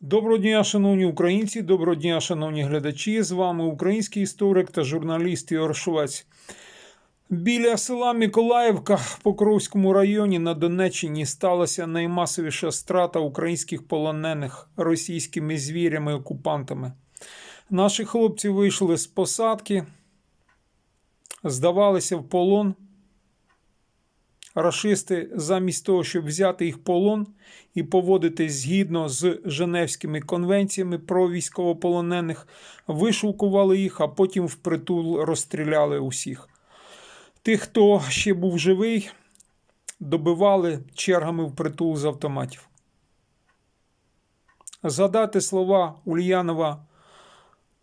Доброго дня, шановні українці, доброго дня, шановні глядачі. З вами український історик та журналіст Ігор Швець. Біля села Миколаївка в Покровському районі на Донеччині сталася наймасовіша страта українських полонених російськими звірями-окупантами. Наші хлопці вийшли з посадки, здавалися в полон. Рашисти, замість того, щоб взяти їх полон і поводитись згідно з Женевськими конвенціями про військовополонених, вишукували їх, а потім впритул розстріляли усіх. Тих, хто ще був живий, добивали чергами впритул з автоматів. Згадати слова Ульянова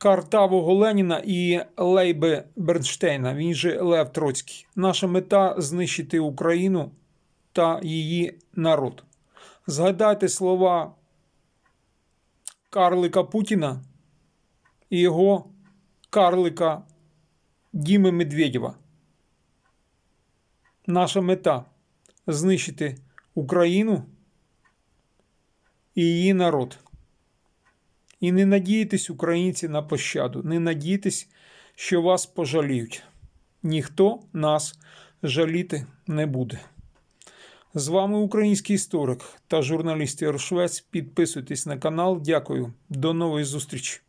Картавого Леніна і Лейби Бернштейна, він же Лев Троцький. Наша мета знищити Україну та її народ. Згадайте слова Карлика Путіна і його карлика Діми Медведєва. Наша мета знищити Україну і її народ. І не надійтесь, українці, на пощаду, не надійтесь, що вас пожаліють. Ніхто нас жаліти не буде. З вами український історик та журналіст Ігор Підписуйтесь на канал. Дякую. До нової зустрічі.